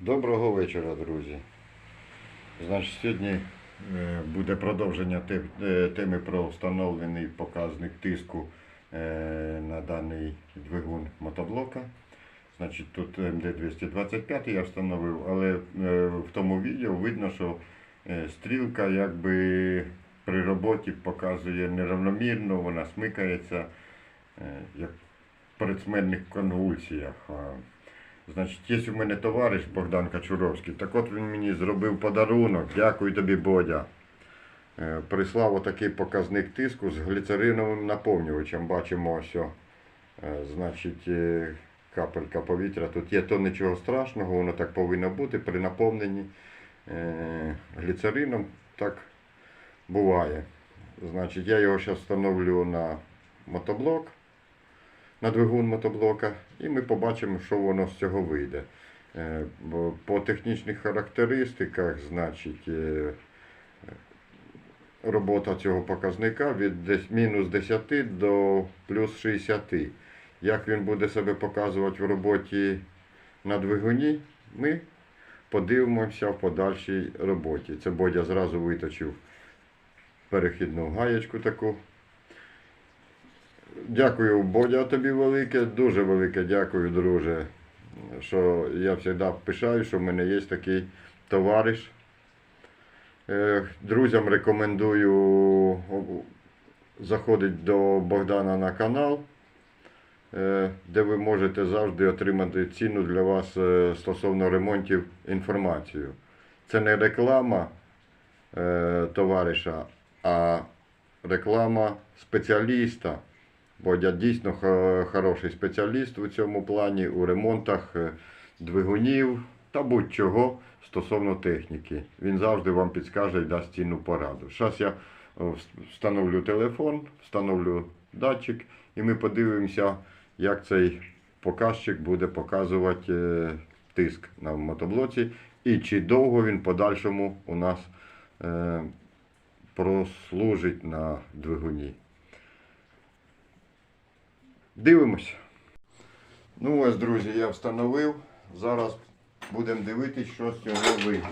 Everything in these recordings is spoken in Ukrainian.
Доброго вечора, друзі. Значить, сьогодні е, буде продовження е, теми про встановлений показник тиску е, на даний двигун мотоблока. Значить, тут МД-225 я встановив, але в тому відео видно, що стрілка якби при роботі показує неравномірно, вона смикається, як в предсмертних конвульсіях. Значить, є у мене товариш Богдан Качуровський. Так от він мені зробив подарунок. Дякую тобі, Бодя. Е, Прислав отакий показник тиску з гліцериновим наповнювачем. Бачимо ось. о, е, Значить, е, капелька повітря. Тут є то нічого страшного, воно так повинно бути при наповненні гліцерином. Так буває. Значить, я його зараз встановлю на мотоблок на двигун мотоблока, і ми побачимо, що воно з цього вийде. Е, По технічних характеристиках, значить, е, робота цього показника від мінус 10 до плюс 60. Як він буде себе показувати в роботі на двигуні, ми подивимося в подальшій роботі. Це Бодя зразу виточив перехідну гаєчку таку. Дякую, Бодя, тобі велике, дуже велике дякую, друже. Що я завжди пишаю, що в мене є такий товариш. Е, Друзям рекомендую заходити до Богдана на канал, е, де ви можете завжди отримати ціну для вас е, стосовно ремонтів інформацію. Це не реклама товариша, а реклама спеціаліста. Бодя дійсно хороший спеціаліст у цьому плані, у ремонтах е, двигунів та будь-чого стосовно техніки. Він завжди вам підскаже і дасть цінну пораду. Зараз я встановлю телефон, встановлю датчик і ми подивимося, як цей показчик буде показувати е, тиск на мотоблоці і чи довго він подальшому у нас е, прослужить на двигуні. Дивимося. Ну ось, друзі, я встановив. Зараз будемо дивитися, що з цього вийде.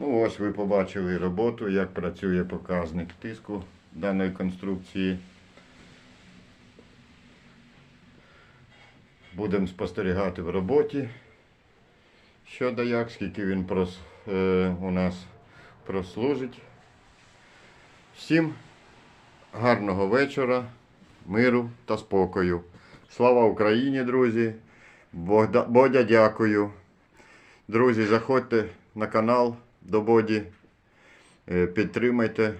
Ну ось ви побачили роботу, як працює показник тиску даної конструкції. Будемо спостерігати в роботі. Що да як, скільки він прос, е, у нас прослужить. Всім гарного вечора, миру та спокою. Слава Україні, друзі! Бодя, дякую. Друзі, заходьте на канал до Боді, е, підтримайте.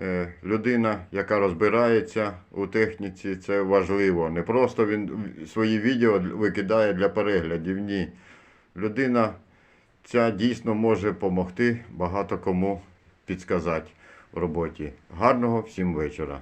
Е, Людина, яка розбирається у техніці, це важливо. Не просто він свої відео викидає для переглядів. Ні. Людина ця дійсно може допомогти багато кому підсказати в роботі. Гарного всім вечора.